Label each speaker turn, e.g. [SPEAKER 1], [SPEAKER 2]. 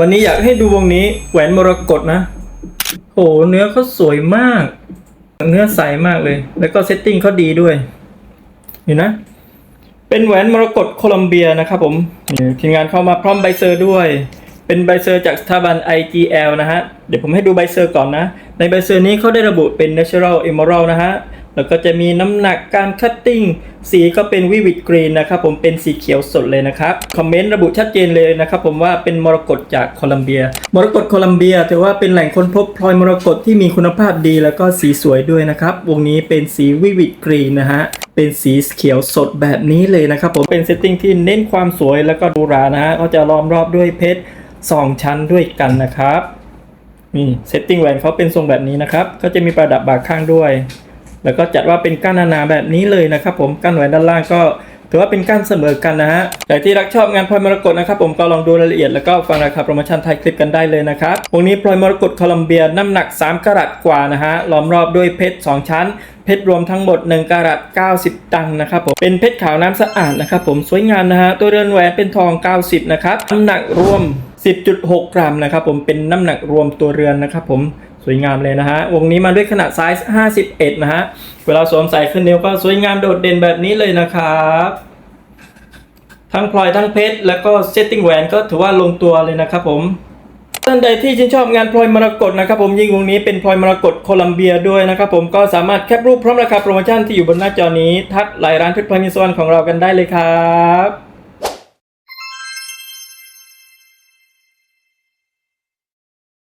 [SPEAKER 1] วันนี้อยากให้ดูวงนี้แหวนมรกตนะโหเนื้อเขาสวยมาก เนื้อใสมากเลย แล้วก็เซตติ้งเขาดีด้วยเห็นนะ เป็นแหวนมรกตโคลัมเบียนะครับผมทีมงานเข้ามาพร้อมใบเซอร์ด้วย เป็นใบเซอร์จากสถาบัน IGL นะฮะ เดี๋ยวผมให้ดูใบเซอร์ก่อนนะ ในใบเซอร์นี้เขาได้ระบุเป็น Natural Emerald นะฮะ แล้วก็จะมีน้ำหนักการคัตติ้งสีก็เป็นวิวิดกรีนนะครับผมเป็นสีเขียวสดเลยนะครับคอมเมนต์ระบุชัดเจนเลยนะครับผมว่าเป็นมรกตจากโคลัมเบีย มรกตโคลัมเบียถือว่าเป็นแหล่งค้นพบพลอยมรกตที่มีคุณภาพดีแล้วก็สีสวยด้วยนะครับวงนี้เป็นสีวิวิดกรีนนะฮะเป็นสีเขียวสดแบบนี้เลยนะครับผมเป็นเซตติ้งที่เน้นความสวยแล้วก็ดูรานะฮะเขาจะล้อมรอบด้วยเพชรสองชั้นด้วยกันนะครับนี่เซตติ้งแหวนเขาเป็นทรงแบบนี้นะครับก็จะมีประดับบากข้างด้วย แล้วก็จัดว่าเป็นก้านหนาๆแบบนี้เลยนะครับผมก้านแหวนด้านล่างก็ถือว่าเป็นก้านเสมอกันนะฮะใครที่รักชอบงานพลอยมรกตนะครับผมก็ลองดูรายละเอียดแล้วก็ฟังราคาโปรโมชั่นไทยคลิปกันได้เลยนะครับวงนี้พลอยมรกตโคลัมเบียน้ำหนัก 3กะรัตกว่านะฮะล้อมรอบด้วยเพชร 2 ชั้น เพชรรวมทั้งหมด 1กะรัต90 ตังค์นะครับผมเป็นเพชรขาวน้ำสะอาดนะครับผมสวยงามนะฮะตัวเรือนแหวนเป็นทอง 90 นะครับน้ำหนักรวม 10.6 กรัมนะครับผมเป็นน้ำหนักรวมตัวเรือนนะครับผม สวยงามเลยนะฮะ วงนี้มาด้วยขนาดไซส์ 51 นะฮะ เวลาสวมใส่ขึ้นนิ้วก็สวยงามโดดเด่นแบบนี้เลยนะครับ ทั้งพลอยทั้งเพชร แล้วก็เซตติ้งแหวนก็ถือว่าลงตัวเลยนะครับผมท่านใดที่ชื่นชอบงานพลอยมรกตนะครับผมยิ่งวงนี้เป็นพลอยมรกตโคลัมเบียด้วยนะครับผมก็สามารถแคปรูปพร้อมราคาโปรโมชั่นที่อยู่บนหน้าจอนี้ ทักไลน์ร้านเพชรพลอยมิสวรรณของเรากันได้เลยครับ